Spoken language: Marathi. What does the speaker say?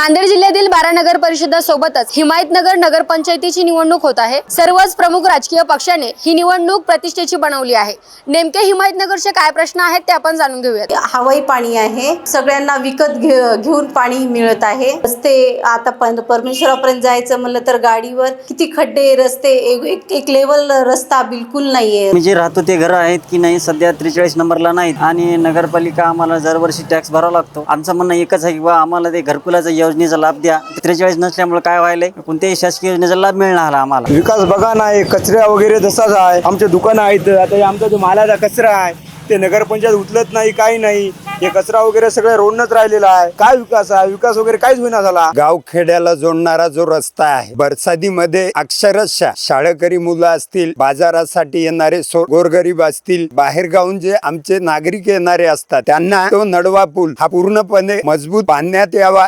नांदेड जिल्ह्यातील बारा नगर परिषदासोबतच हिमायतनगर नगरपंचायतीची निवडणूक होत आहे. सर्वच प्रमुख राजकीय पक्षाने ही निवडणूक प्रतिष्ठेची बनवली आहे. नेमके हिमायतनगरचे काय प्रश्न आहेत ते आपण जाणून घेऊयात. हवाई पाणी आहे. सगळ्यांना विकत घे घेऊन पाणी मिळत आहे. रस्ते आता पण परमेश्वरापर्यंत जायचं म्हणलं तर गाडीवर किती खड्डे रस्ते एक- एक एक लेवल रस्ता बिलकुल नाहीये. मी जे राहतो ते घर आहेत की नाही सध्या त्रेचाळीस नंबरला नाहीत. आणि नगरपालिका आम्हाला दरवर्षी टॅक्स भरावा लागतो. आमचं म्हणणं एकच आहे की आम्हाला ते घरकुलाच्या योजनेचा लाभ द्या. त्रेचाळीस नसल्यामुळे काय व्हायलंय? कोणत्याही शासकीय योजनेचा लाभ मिळणार आम्हाला. विकास बघा नाही कचरा वगैरे तसाच आहे आमचे दुकानं आहेत आता आमचा जो मालाचा कचरा आहे ते नगरपंचायत उचलत नाही काही नाही. हे कचरा वगैरे सगळं रोडनच राहिलेला आहे. काय विकास आहे? विकास वगैरे काहीच होईना झाला. गावखेड्याला जोडणारा जो रस्ता आहे बरसातीमध्ये अक्षरशः शाळकरी मुलं असतील बाजारासाठी येणारे गोरगरीब असतील बाहेर गावून जे आमचे नागरिक येणारे असतात त्यांना तो नडवा पूल हा पूर्णपणे मजबूत बांधण्यात यावा.